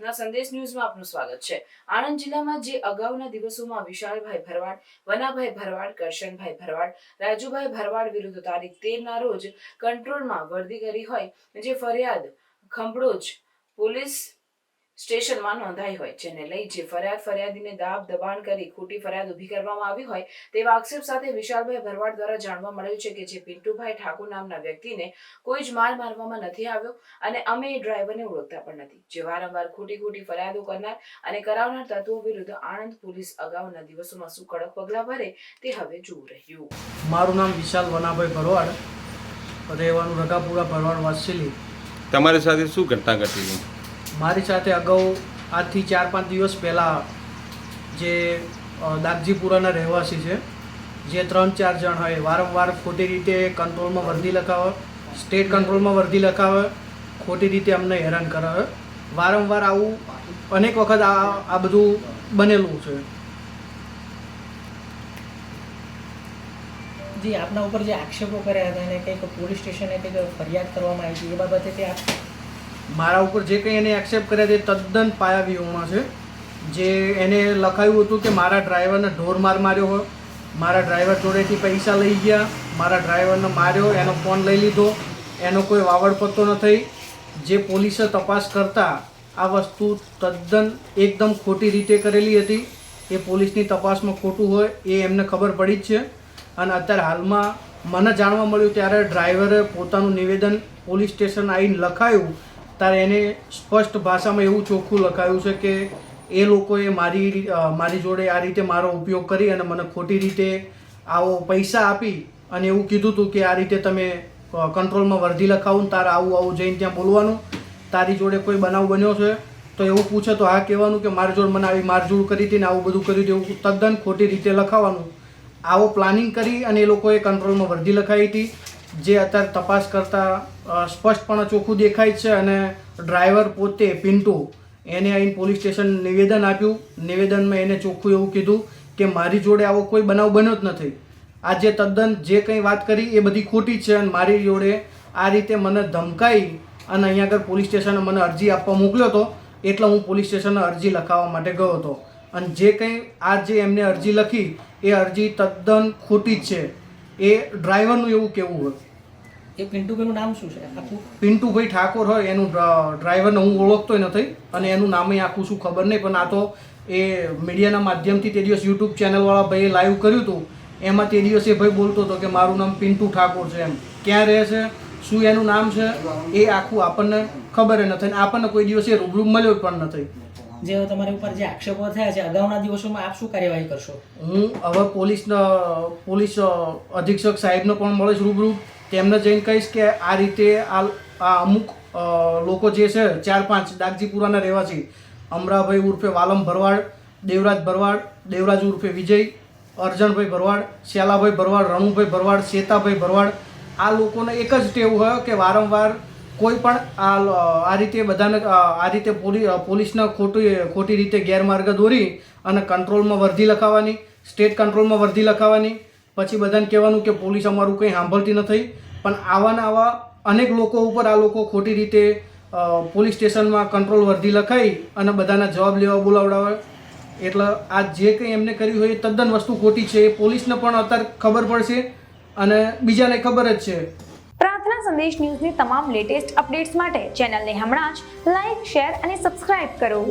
પ્રાર્થના સંદેશ ન્યૂઝમાં આપનું સ્વાગત છે. આણંદ જિલ્લામાં જે અગાઉના દિવસોમાં વિશાલભાઈ ભરવાડ, વનાભાઈ ભરવાડ, કરશનભાઈ ભરવાડ, રાજુભાઈ ભરવાડ વિરુદ્ધ તારીખ તેરના રોજ કંટ્રોલમાં વર્દી કરી હોય, જે ફરિયાદ ખંભળોજ પોલીસ સ્ટેશનમાં નોંધાઈ હોય જેને લઈ જે ફરિયાદ ફરિયાદીને દાબ દબાણ કરી ખોટી ફરિયાદ ઊભી કરવામાં આવી હોય તેવા આક્ષેપ સાથે વિશાલભાઈ ભરવાડ દ્વારા જાણવા મળ્યું છે કે જે પિન્ટુભાઈ ઠાકોર નામના વ્યક્તિને કોઈ જ માલ મારવામાં નથી આવ્યો અને અમે એ ડ્રાઈવરને ઓળખતા પણ નથી. જે વારંવાર ખોટી ખોટી ફરિયાદો કરનાર અને કરાવનાર તત્વો વિરુદ્ધ આણંદ પોલીસ અગાઉના દિવસોમાં શું કડક પગલાં ભરે તે હવે જોવું રહ્યું. મારું નામ વિશાલ વનાભાઈ ભરવાડ રહેવાનું રગાપુરા ભરવાડ વાસેલી. તમારી સાથે શું ઘટના ઘટેલી? મારી સાથે અગાઉ આજથી ચાર પાંચ દિવસ પહેલાં જે દાગજીપુરાના રહેવાસી છે, જે ત્રણ ચાર જણ હોય, વારંવાર ખોટી રીતે કંટ્રોલમાં વર્દી લખાવે, સ્ટેટ કંટ્રોલમાં વર્દી લખાવે, ખોટી રીતે અમને હેરાન કરાવે. વારંવાર આવું અનેક વખત આ આ બધું બનેલું છે. જી, આપના ઉપર જે આક્ષેપો કર્યા હતા અને કંઈક પોલીસ સ્ટેશને કંઈક ફરિયાદ કરવામાં આવી હતી, એ બાબતે તે આપ મારા ઉપર જે કંઈ એને એક્સેપ્ટ કર્યા તે તદ્દન પાયાવીઓમાં છે. જે એને લખાયું હતું કે મારા ડ્રાઈવરને ઢોર માર માર્યો હોય, મારા ડ્રાઈવર જોડેથી પૈસા લઈ ગયા, મારા ડ્રાઈવરને માર્યો, એનો ફોન લઈ લીધો, એનો કોઈ વાવડ પત્તો ન થઈ. જે પોલીસે તપાસ કરતા આ વસ્તુ તદ્દન એકદમ ખોટી રીતે કરેલી હતી. એ પોલીસની તપાસમાં ખોટું હોય એ એમને ખબર પડી જ છે. અને અત્યારે હાલમાં મને જાણવા મળ્યું ત્યારે ડ્રાઈવરે પોતાનું નિવેદન પોલીસ સ્ટેશન આવીને લખાયું ત્યારે એને સ્પષ્ટ ભાષામાં એવું ચોખ્ખું લખાયું છે કે એ લોકોએ મારી મારી જોડે આ રીતે મારો ઉપયોગ કરી અને મને ખોટી રીતે આવો પૈસા આપી અને એવું કીધું હતું કે આ રીતે તમે કંટ્રોલમાં વર્ધી લખાવું ને તારે આવું આવું જઈને ત્યાં બોલવાનું, તારી જોડે કોઈ બનાવ બન્યો છે? તો એવું પૂછે તો હા કહેવાનું કે મારી જોડે મને આવી મારઝૂડ કરી હતી ને આવું બધું કર્યું હતું, એવું તદ્દન ખોટી રીતે લખાવાનું. આવો પ્લાનિંગ કરી અને એ લોકોએ કંટ્રોલમાં વર્ધી લખાવી હતી. જે અત્યારે તપાસ કરતાં સ્પષ્ટપણે ચોખ્ખું દેખાય છે અને ડ્રાઈવર પોતે પિન્ટુ એને આવીને પોલીસ સ્ટેશન નિવેદન આપ્યું. નિવેદનમાં એને ચોખ્ખું એવું કીધું કે મારી જોડે આવો કોઈ બનાવ બન્યો જ નથી. આ જે તદ્દન જે કંઈ વાત કરી એ બધી ખોટી છે અને મારી જોડે આ રીતે મને ધમકાઈ અને અહીંયા આગળ પોલીસ સ્ટેશને મને અરજી આપવા મોકલ્યો હતો એટલે હું પોલીસ સ્ટેશને અરજી લખાવવા માટે ગયો હતો. અને જે કંઈ આ જે એમને અરજી લખી એ અરજી તદ્દન ખોટી જ છે. એ ડ્રાઈવરનું એવું કહેવું હોય. એ પિન્ટુભાઈનું નામ શું છે? આખું? પિન્ટુભાઈ ઠાકોર હોય એનું ડ્ર- ડ્રાઈવરને હું ઓળખતોય નથી અને એનું નામે આખું શું ખબર નહીં પણ આ તો એ મીડિયાના માધ્યમથી તે દિવસ યુટ્યુબ ચેનલવાળા ભાઈએ લાઈવ કર્યું હતું એમાં તે દિવસે ભાઈ બોલતો હતો કે મારું નામ પિન્ટુ ઠાકોર છે એમ. ક્યાં રહે છે? શું એનું નામ છે? એ આખું આપણને ખબર નથી અને આપણને કોઈ દિવસે રૂબરૂ મળ્યો પણ નથી. જે તમારી ઉપર જે આક્ષેપો થયા છે અગાઉના દિવસોમાં આપ શું કાર્યવાહી કરશો? હું હવે પોલીસના પોલીસ અધિક્ષક સાહેબને પણ મળીશ રૂબરૂ. તેમને જઈને કહીશ કે આ રીતે આ આ અમુક લોકો જે છે, ચાર પાંચ દાગજીપુરાના રહેવાસી, અમરાભાઈ ઉર્ફે વાલમ ભરવાડ, દેવરાજ ભરવાડ, દેવરાજ ઉર્ફે વિજય અર્જનભાઈ ભરવાડ, શ્યાલાભાઈ ભરવાડ, રણુભાઈ ભરવાડ, શેતાભાઈ ભરવાડ, આ લોકોને એક જ ટેવ હોય કે વારંવાર કોઈ પણ આ આ રીતે બધાને આ રીતે પોલીસ પોલીસને ખોટી ખોટી રીતે ગેરમાર્ગે દોરી અને કંટ્રોલમાં વર્ધી લખાવવાની સ્ટેટ કંટ્રોલમાં વર્ધી લખાવવાની પછી બધાને કહેવાનું કે પોલીસ અમારું કંઈ સાંભળતી નથી. પણ આવાના આવા અનેક લોકો ઉપર આ લોકો ખોટી રીતે પોલીસ સ્ટેશનમાં કંટ્રોલ વર્ધી લખાઈ અને બધાના જવાબ લેવા બોલાવડાવે. એટલે આ જે કંઈ એમને કર્યું હોય એ તદ્દન વસ્તુ ખોટી છે. એ પોલીસને પણ અત્યારે ખબર પડશે અને બીજાને ખબર જ છે. પ્રાર્થના સંદેશ ન્યૂઝની તમામ લેટેસ્ટ અપડેટ્સ માટે ચેનલને હમણાં જ લાઈક, શેર અને સબસ્ક્રાઇબ કરો.